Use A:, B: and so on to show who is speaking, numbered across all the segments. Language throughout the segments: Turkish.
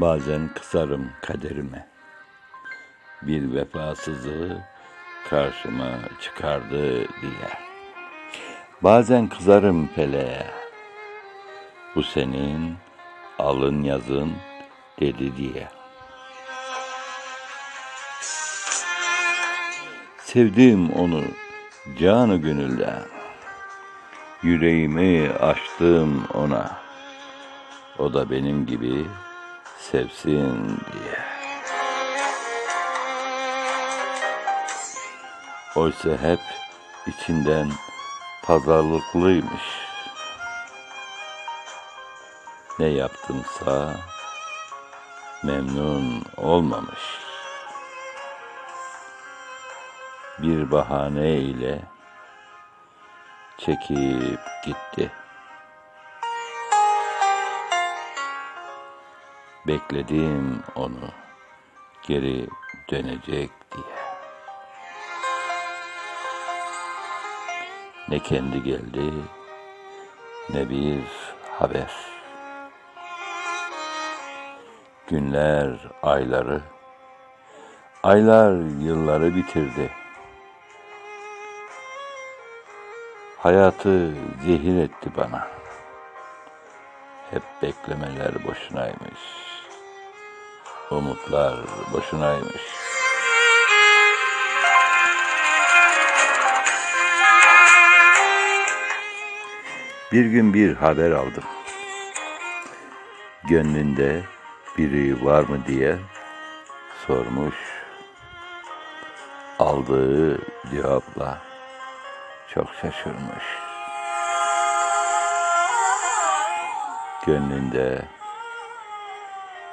A: Bazen kısarım kaderime. Bir vefasızlığı karşıma çıkardı diye. Bazen kızarım feleğe. Bu senin alın yazın dedi diye. Sevdim onu canı gönülden. Yüreğimi açtım ona. O da benim gibi sevsin diye. Oysa hep içinden pazarlıklıymış. Ne yaptımsa memnun olmamış. Bir bahane ile çekip gitti. Bekledim onu geri dönecek diye. Ne kendi geldi ne bir haber. Günler ayları, aylar yılları bitirdi. Hayatı zehir etti bana. Hep beklemeler boşunaymış. Umutlar boşunaymış. Bir gün bir haber aldım. Gönlünde biri var mı diye sormuş. Aldığı cevapla çok şaşırmış. Gönlünde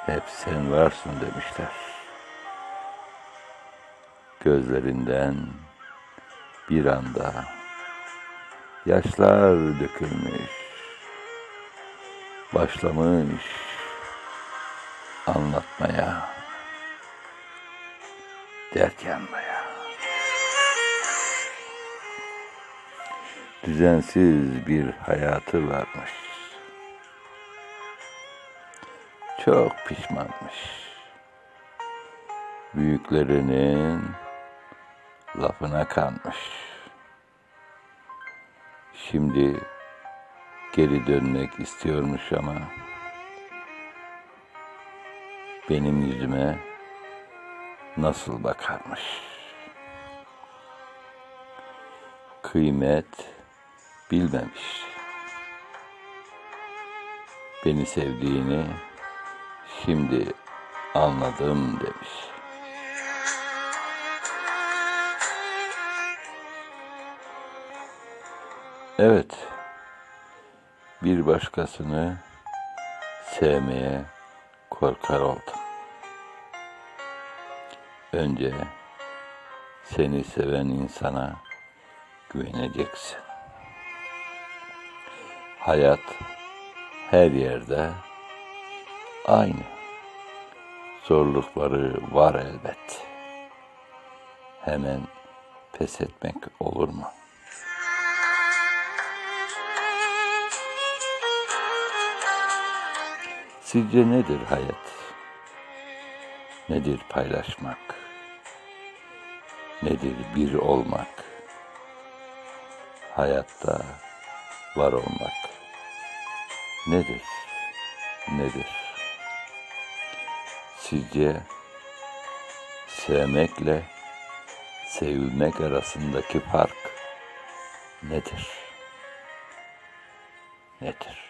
A: hep sen varsın demişler. Gözlerinden bir anda yaşlar dökülmüş. Başlamış anlatmaya, dert yanmaya. Düzensiz bir hayatı varmış. Çok pişmanmış. Büyüklerinin lafına kanmış. Şimdi geri dönmek istiyormuş ama benim yüzüme nasıl bakarmış. Kıymet bilmemiş. Beni sevdiğini şimdi anladım demiş. Evet, bir başkasını sevmeye korkar oldum. Önce seni seven insana güveneceksin. Hayat her yerde aynı. Zorlukları var elbet. Hemen pes etmek olur mu? Sizce nedir hayat? Nedir paylaşmak? Nedir bir olmak? Hayatta var olmak. Nedir? Nedir? Sizce sevmekle sevilmek arasındaki fark nedir? Nedir?